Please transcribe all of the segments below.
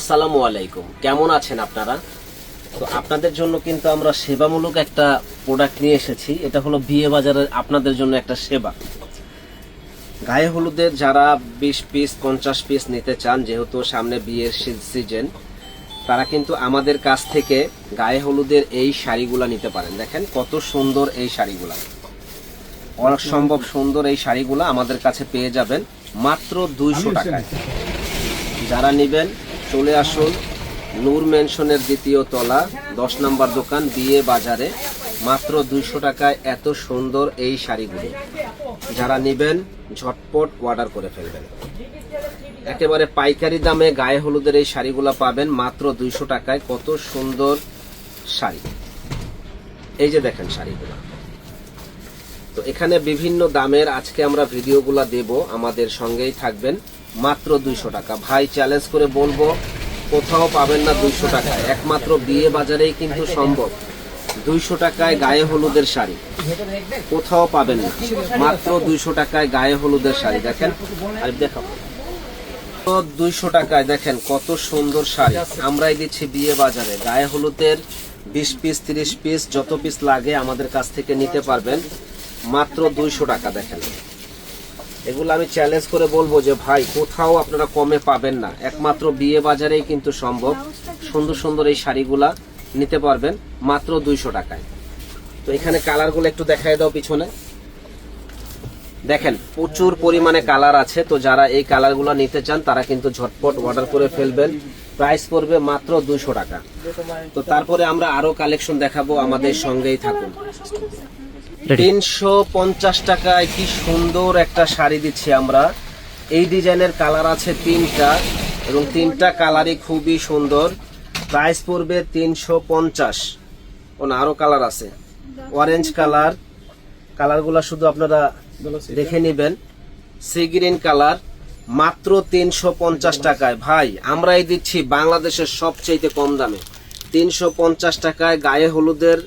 আসসালামু আলাইকুম। কেমন আছেন আপনারা? তো আপনাদের জন্য কিন্তু আমরা সেবামূলক একটা প্রোডাক্ট নিয়ে এসেছি। এটা হলো বিয়ে বাজারের আপনাদের জন্য একটা সেবা। গায়ে হলুদের যারা বিশ পিস পঞ্চাশ পিস নিতে চান যেহেতু সামনে বিয়ের সিজন তারা কিন্তু আমাদের কাছ থেকে গায়ে হলুদের এই শাড়িগুলা নিতে পারেন। দেখেন কত সুন্দর এই শাড়িগুলা। অনেক সম্ভব সুন্দর এই শাড়িগুলা আমাদের কাছে পেয়ে যাবেন মাত্র দুইশো টাকায়। যারা নেবেন চলে আসুন নূর মেনশনের দ্বিতীয় তলা, দশ নম্বর দোকান, বিয়ে বাজারে। মাত্র দুইশো টাকায় এত সুন্দর এই শাড়িগুলো। যারা নেবেন, ঝটপট অর্ডার করে ফেলবেন। একেবারে পাইকারি দামে গায়ে হলুদের এই শাড়িগুলো পাবেন মাত্র দুইশো টাকায়। কত সুন্দর শাড়ি। এই যে দেখেন শাড়িগুলো। তো এখানে বিভিন্ন দামের আজকে আমরা ভিডিওগুলো দেব। আমাদের সঙ্গেই থাকবেন। মাত্র দুইশো টাকা। ভাই চ্যালেঞ্জ করে বলব, কোথাও পাবেন না দুইশো টাকায় একমাত্র বিয়ে বাজারেই কিন্তু সম্ভব। দুইশো টাকায় গায়ে হলুদের শাড়ি। কোথাও পাবেন না। মাত্র দুইশো টাকায় গায়ে হলুদের শাড়ি, দেখেন। আর দেখাবো দুইশো টাকায় দেখেন কত সুন্দর শাড়ি। আমরাই দিচ্ছি বিয়ে বাজারে। গায়ে হলুদের বিশ পিস, তিরিশ পিস, যত পিস লাগে আমাদের কাছ থেকে নিতে পারবেন। মাত্র দুইশো টাকা, দেখেন। এগুলো আমি চ্যালেঞ্জ করে বলব যে ভাই, কোথাও আপনারা কমে পাবেন না। একমাত্র বিয়ে বাজারেই কিন্তু সম্ভব। সুন্দর সুন্দর এই শাড়িগুলা নিতে পারবেন, মাত্র দুইশো টাকায়। তো এখানে কালারগুলো একটু দেখাই দাও পিছনে। দেখেন, প্রচুর পরিমাণে কালার আছে। তো যারা এই কালারগুলো নিতে চান, তারা কিন্তু ঝটপট অর্ডার করে ফেলবেন। প্রাইস পড়বে মাত্র দুইশো টাকা। তো তারপরে আমরা আরও কালেকশন দেখাবো। আমাদের সঙ্গেই থাকুন। তিনশো পঞ্চাশ টাকায় কি সুন্দর একটা শাড়ি দিচ্ছি আমরা। এই ডিজাইনের কালার আছে তিনটা এবং তিনটা কালারই খুবই সুন্দর। প্রাইস পড়বে তিনশো পঞ্চাশ। ও না, আরও কালার আছে। Orange colour. কালারগুলো শুধু আপনারা দেখে নেবেন। Sea green colour. মাত্র তিনশো পঞ্চাশ টাকায়। ভাই, আমরাই দিচ্ছি বাংলাদেশের সবচেয়ে কম দামে। তিনশো পঞ্চাশ টাকায় গায়ে হলুদের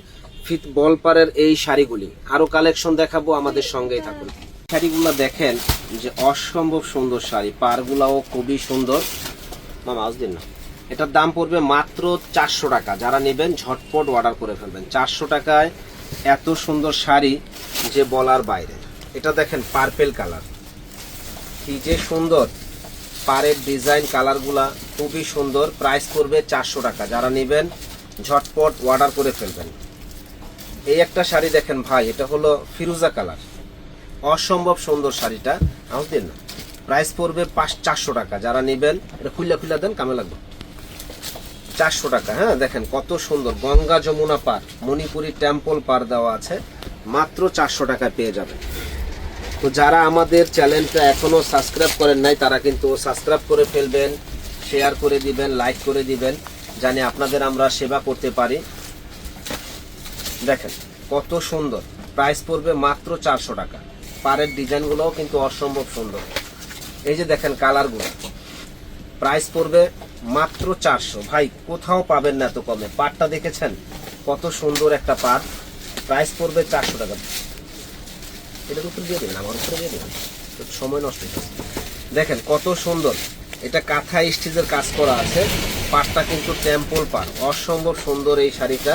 ফিট বলপারের এই শাড়িগুলি। আরও কালেকশন দেখাবো, আমাদের সঙ্গেই থাকুন। শাড়িগুলো দেখেন, যে অসম্ভব সুন্দর শাড়ি। পারগুলাও খুবই সুন্দর। মামা আজ দিন না। এটার দাম পড়বে মাত্র চারশো টাকা। যারা নেবেন, ঝটপট অর্ডার করে ফেলবেন। চারশো টাকায় এত সুন্দর শাড়ি যে বলার বাইরে। এটা দেখেন পার্পেল কালার কি যে সুন্দর। পাড়ের ডিজাইন কালারগুলা খুবই সুন্দর। প্রাইস পড়বে চারশো টাকা। যারা নেবেন, ঝটপট অর্ডার করে ফেলবেন। এই একটা শাড়ি দেখেন ভাই, এটা হলো ফিরুজা কালার। অসম্ভব সুন্দর শাড়িটা দিন না। প্রাইস পড়বে পাঁচ, চারশো টাকা। যারা নেবেন, এটা খুললা খুললা দেন, কামে লাগবে। চারশো টাকা হ্যাঁ দেখেন কত সুন্দর। গঙ্গা যমুনা পার, মণিপুরি টেম্পল পার দেওয়া আছে, মাত্র চারশো টাকা পেয়ে যাবেন। তো যারা আমাদের চ্যানেলটা এখনও সাবস্ক্রাইব করেন নাই, তারা কিন্তু সাবস্ক্রাইব করে ফেলবেন শেয়ার করে দিবেন লাইক করে দিবেন, জানি আপনাদের আমরা সেবা করতে পারি। দেখেন, কত সুন্দর। প্রাইস পড়বে মাত্র চারশো টাকা। পাড়ের ডিজাইনগুলোও কিন্তু অসম্ভব সুন্দর। এই যে দেখেন কালারগুলো। প্রাইস পড়বে মাত্র চারশো। ভাই, কোথাও পাবেন না এত কমে। পাটটা দেখেছেন? কত সুন্দর একটা পাট প্রাইস পড়বে চারশো টাকা। এটার উপর দিয়ে দেবেন, আমার উপরে দিয়ে দেবেন। সময় নষ্ট দেখেন কত সুন্দর। এটা কাঁথা স্টিচের কাজ করা আছে। পাটটা কিন্তু টেম্পল পাট অসম্ভব সুন্দর এই শাড়িটা।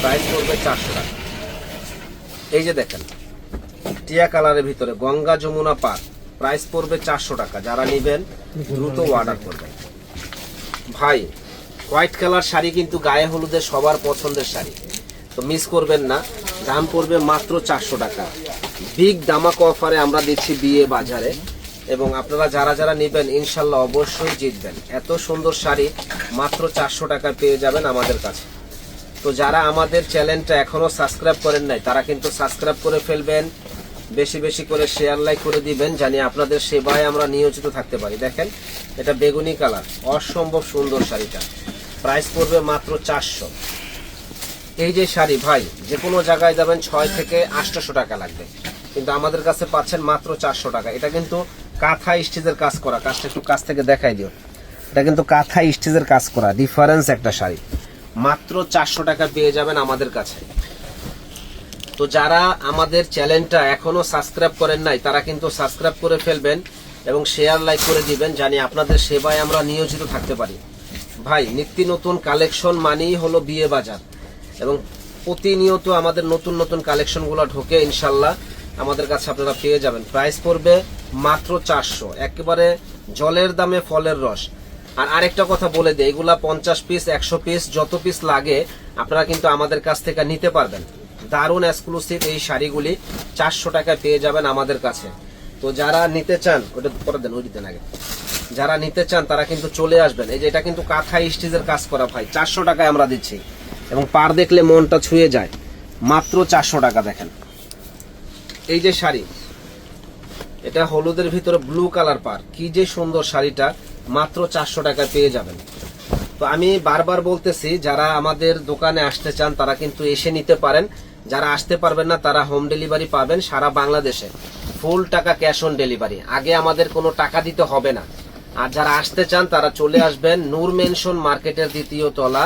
প্রাইস পড়বে চারশো টাকা। এই যে দেখেন, টিয়া কালারের ভিতরে গঙ্গা যমুনা পাট প্রাইস পড়বে চারশো টাকা। যারা নেবেন, দ্রুত অর্ডার করবেন। ভাই হোয়াইট কালার শাড়ি কিন্তু গায়ে হলুদের সবার পছন্দের শাড়ি। তো মিস করবেন না। দাম পড়বে মাত্র চারশো টাকা। বিগ দামাক অফারে আমরা দিচ্ছি বিয়ে বাজারে। এবং আপনারা যারা যারা নেবেন, ইনশাল্লাহ অবশ্যই জিতবেন। এত সুন্দর শাড়ি মাত্র চারশো টাকা পেয়ে যাবেন আমাদের কাছে। তো যারা আমাদের চ্যানেলটা এখনও সাবস্ক্রাইব করেন নাই, তারা কিন্তু সাবস্ক্রাইব করে ফেলবেন, বেশি বেশি করে শেয়ার লাইক করে দিবেন, জানি আপনাদের সেবায় আমরা নিয়োজিত থাকতে পারি। দেখেন, এটা বেগুনি কালার, অসম্ভব সুন্দর শাড়িটা। প্রাইস পড়বে মাত্র চারশো। এই যে শাড়ি, ভাই যে কোনো জায়গায় যাবেন ছয় থেকে আটশোশো টাকা লাগবে। কিন্তু আমাদের কাছে পাচ্ছেন মাত্র চারশো টাকা। এটা কিন্তু কাঁথা স্টিচের কাজ করা। কাজটা একটু কাছ থেকে দেখাই দিও। এটা কিন্তু কাঁথা স্টিচের কাজ করা ডিফারেন্স একটা শাড়ি। মাত্র চারশো টাকা পেয়ে যাবেন আমাদের কাছে। তো যারা আমাদের চ্যানেলটা এখনও সাবস্ক্রাইব করেন নাই, তারা কিন্তু সাবস্ক্রাইব করে ফেলবেন এবং শেয়ার লাইক করে দিবেন, জানি আপনাদের সেবায় আমরা নিয়োজিত থাকতে পারি। ভাই, নিত্য নতুন কালেকশন মানেই হলো বিয়ে বাজার। এবং প্রতিনিয়ত আমাদের নতুন নতুন কালেকশনগুলো ঢোকে, ইনশাল্লাহ আমাদের কাছে আপনারা পেয়ে যাবেন। প্রাইস পড়বে মাত্র চারশো। একেবারে জলের দামে ফলের রস। আর আরেকটা কথা বলে দিই, এগুলা পঞ্চাশ পিস একশো পিস যত পিস লাগে, আপনারা কিন্তু আমাদের কাছ থেকে নিতে পারবেন। দারুণ এক্সক্লুসিভ এই শাড়িগুলি চারশো টাকায় পেয়ে যাবেন আমাদের কাছে। তো যারা নিতে চান, ওটা করে দেন, ওই দিতেন আগে। যারা নিতে চান, তারা কিন্তু চলে আসবেন। এই যে এটা কিন্তু কাঁথা স্টিজের কাজ করা ভাই, চারশো টাকায় আমরা দিচ্ছি। এবং পার দেখলে মনটা ছুঁয়ে যায়। মাত্র চারশো টাকা দেখেন। এই যে শাড়ি এটা হলুদের ভিতরে ব্লু কালার পার। কি যে সুন্দর শাড়িটা, মাত্র চারশো টাকায় পেয়ে যাবেন। তো আমি বারবার বলতেছি, যারা আমাদের দোকানে আসতে চান, তারা কিন্তু এসে নিতে পারেন। যারা আসতে পারবেন না, তারা হোম ডেলিভারি পাবেন সারা বাংলাদেশে। ফুল টাকা ক্যাশ অন ডেলিভারি আগে আমাদের কোনো টাকা দিতে হবে না। আর যারা আসতে চান, তারা চলে আসবেন নূর মেনশন মার্কেটের দ্বিতীয় তলা,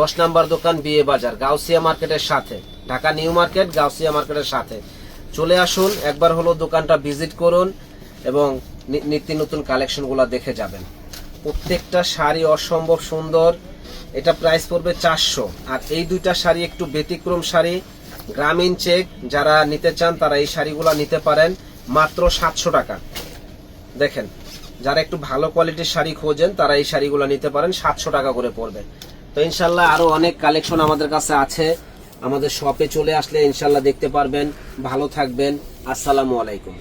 দশ নম্বর দোকান বিয়ে বাজার, গাউসিয়া মার্কেটের সাথে। ঢাকা নিউ মার্কেট, গাউসিয়া মার্কেটের সাথে। চলে আসুন, একবার হলো দোকানটা ভিজিট করুন এবং নিত্য নতুন কালেকশনগুলো দেখে যাবেন। প্রত্যেকটা শাড়ি অসম্ভব সুন্দর, এটা প্রাইস পড়বে চারশো। আর এই দুইটা শাড়ি একটু ব্যতিক্রম শাড়ি, গ্রামীণ চেক যারা নিতে চান তারা এই শাড়িগুলো নিতে পারেন, মাত্র সাতশো টাকা। দেখেন, যারা একটু ভালো কোয়ালিটির শাড়ি খোঁজেন, তারা এই শাড়িগুলো নিতে পারেন, সাতশো টাকা করে পড়বে। তো ইনশাল্লাহ আরও অনেক কালেকশন আমাদের কাছে আছে। আমাদের শপে চলে আসলে ইনশাল্লাহ দেখতে পারবেন। ভালো থাকবেন। আসসালামু আলাইকুম।